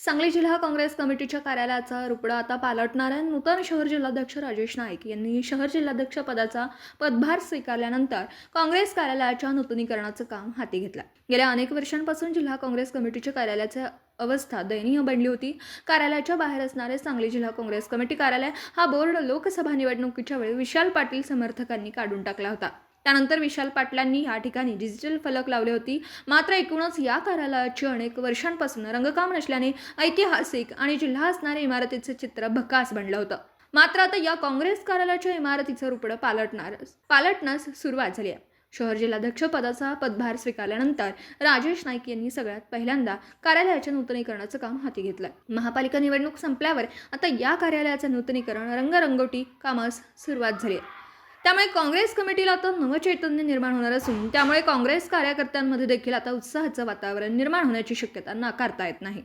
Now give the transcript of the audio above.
सांगली जिल्हा काँग्रेस कमिटीच्या कार्यालयाचा रुपडा आता पालटणार आहे. नूतन शहर जिल्हाध्यक्ष राजेश नाईक यांनी शहर जिल्हाध्यक्ष पदाचा पदभार स्वीकारल्यानंतर काँग्रेस कार्यालयाच्या नूतनीकरणाचं काम हाती घेतलं. गेल्या अनेक वर्षांपासून जिल्हा काँग्रेस कमिटीच्या कार्यालयाच्या अवस्था दयनीय बनली होती. कार्यालयाच्या बाहेर असणारे सांगली जिल्हा काँग्रेस कमिटी कार्यालय हा बोर्ड लोकसभा निवडणुकीच्या वेळी विशाल पाटील समर्थकांनी काढून टाकला होता. त्यानंतर विशाल पाटलांनी या ठिकाणी डिजिटल फलक लावले होती. मात्र एकूणच या कार्यालयाची अनेक वर्षांपासून रंगकाम नसल्याने ऐतिहासिक आणि जिल्हा असणाऱ्या इमारतीचे चित्र भकास बनलं होतं. मात्र आता या काँग्रेस कार्यालयाच्या इमारतीचं रुपडं पालटणार पालटण्यास सुरुवात झाली आहे. शहर जिल्हाध्यक्ष पदाचा पदभार स्वीकारल्यानंतर राजेश नाईक यांनी सगळ्यात पहिल्यांदा कार्यालयाच्या नूतनीकरणाचं काम हाती घेतलं महापालिका निवडणूक संपल्यावर आता या कार्यालयाचं नूतनीकरण रंगरंगोटी कामास सुरुवात झाली आहे. त्यामुळे काँग्रेस कमिटीला आता नवचैतन्य निर्माण होणार असून त्यामुळे काँग्रेस कार्यकर्त्यांमध्ये देखील आता उत्साहाचं वातावरण निर्माण होण्याची शक्यता नाकारता येत नाही.